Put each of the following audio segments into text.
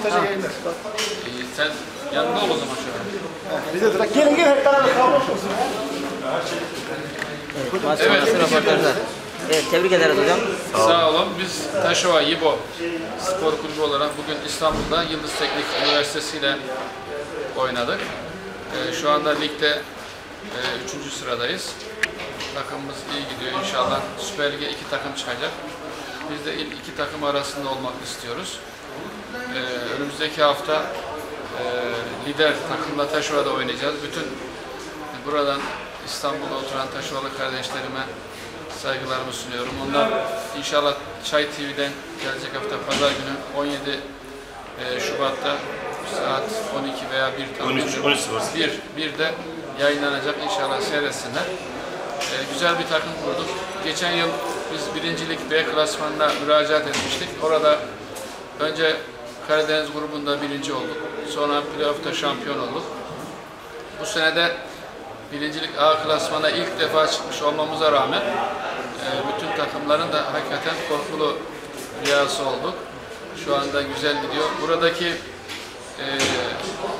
montaja yayınlar. İyi, sen yanında ol o zaman şu an. Biz de direkt gelin gelin hep beraber kavga Evet, maç Evet. sonrası röportajlar. Evet, tebrik ederiz hocam. Sağ olun. Biz Taşova İbo Spor Kulübü olarak bugün İstanbul'da Yıldız Teknik Üniversitesi ile oynadık. Ee, şu anda ligde 3. sıradayız. Takımımız iyi gidiyor. İnşallah Süper Lig'e iki takım çıkacak. Biz de ilk iki takım arasında olmak istiyoruz. Ee, önümüzdeki hafta e, lider takımla Taşova'da oynayacağız. Bütün buradan İstanbul'da oturan Taşovalı kardeşlerime saygılarımı sunuyorum. Onlar inşallah Çay TV'den gelecek hafta Pazar günü 17 e, Şubat'ta saat 12 veya 1 tam 13, bilmiyorum. 13 sıfır. 1, 1'de yayınlanacak inşallah seyretsinler. E, güzel bir takım kurduk. Geçen yıl biz birincilik B klasmanına müracaat etmiştik. Orada önce Karadeniz grubunda birinci olduk. Sonra playoff'ta şampiyon olduk. Bu sene de birincilik A klasmana ilk defa çıkmış olmamıza rağmen e, bütün takımların da hakikaten korkulu rüyası olduk. Şu anda güzel gidiyor. Buradaki e,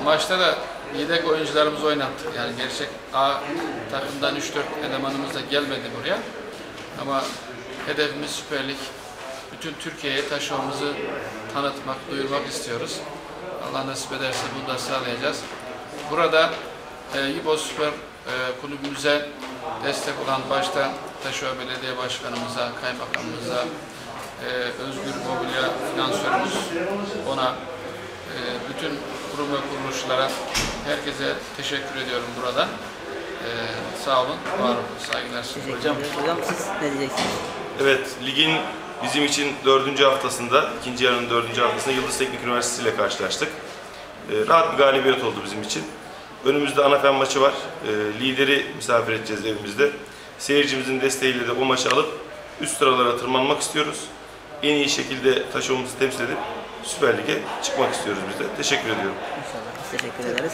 maçta da yedek oyuncularımız oynattı. Yani gerçek A takımdan 3-4 elemanımız da gelmedi buraya. Ama hedefimiz Süper. Bütün Türkiye'ye taşımamızı tanıtmak, duyurmak istiyoruz. Allah nasip ederse bunu da sağlayacağız. Burada e, İBO Süper e, kulübümüze destek olan başta Taşova Belediye Başkanımıza, Kaymakamımıza, e, Özgür Mobilya finansörümüz ona, e, bütün kurum ve kuruluşlara, herkese teşekkür ediyorum buradan. E, sağ olun, var olun, saygılar ederiz. Hocam siz ne diyeceksiniz? Evet, ligin bizim için dördüncü haftasında, ikinci yarının dördüncü haftasında Yıldız Teknik Üniversitesi ile karşılaştık. Ee, rahat bir galibiyet oldu bizim için. Önümüzde Anafen maçı var. Ee, lideri misafir edeceğiz evimizde. Seyircimizin desteğiyle de o maçı alıp üst sıralara tırmanmak istiyoruz. En iyi şekilde taşımamızı temsil edip Süper Lig'e çıkmak istiyoruz biz de. Teşekkür ediyorum. İnşallah. Teşekkür ederiz.